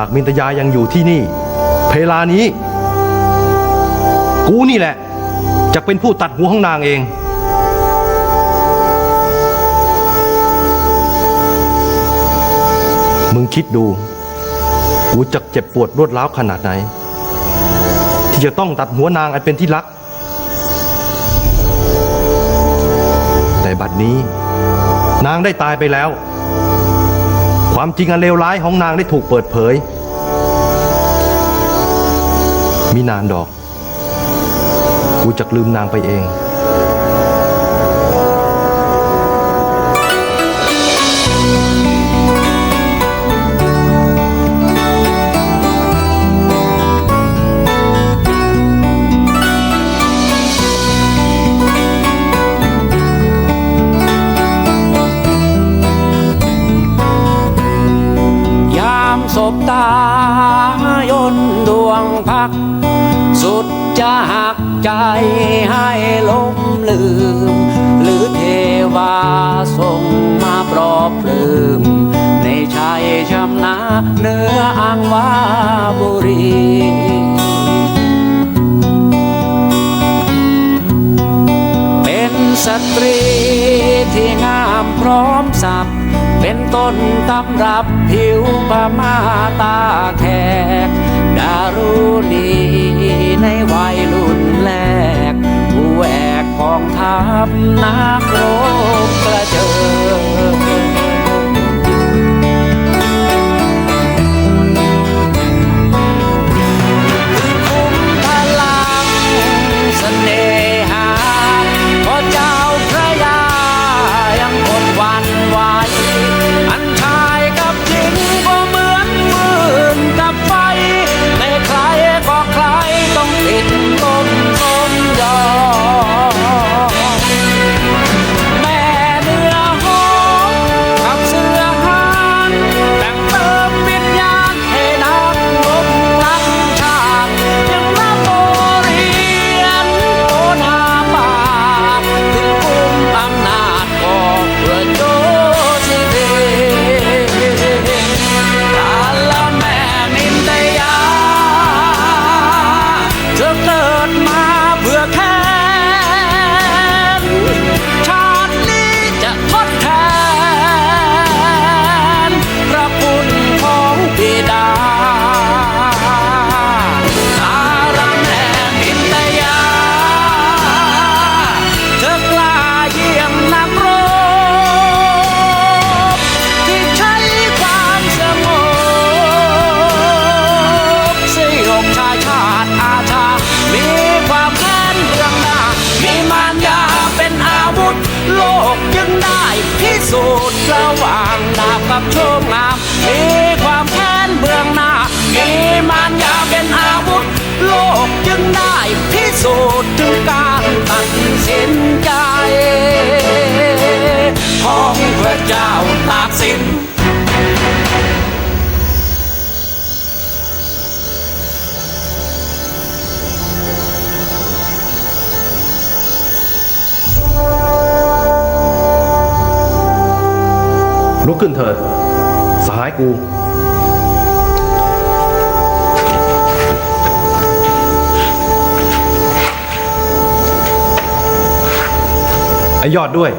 ากมินตยายังอยู่ที่นี่ เพลานี้ กูนี่แหละ จะเป็นผู้ตัดหัวของนางเอง มึงคิดดู กูจะเจ็บปวดรวดร้าวขนาดไหน ที่จะต้องตัดหัวนางอันเป็นที่รัก แต่บัดนี้ นางได้ตายไปแล้ว ความจริงอันเลวร้ายของนางได้ถูกเปิดเผยมีนานดอก กูจะลืมนางไปเอง ตายนดวงพัก สุดจะหักใจให้ล้มลืม หรือเทวาส่งมาปลอบปลืม ในชัยชำนาเนื้ออังวาบุรีเป็นสตรีที่งามพร้อมสับ เป็นต้นตำรับผิวพม่าตาแขกดารุณีในวัยรุ่นแรกผู้แวกกองทัพนา โลกยังได้พิสูจน์ระหว่างดาบกับโชคงามมีความแค้นเบื้องหน้ามีมารยาเป็นอาวุธ โลกยังได้พิสูจน์ถึงการตัดสินใจ ของพระเจ้าตากสิน ลุกขึ้นเถิดสหายกู ไอยอดด้วย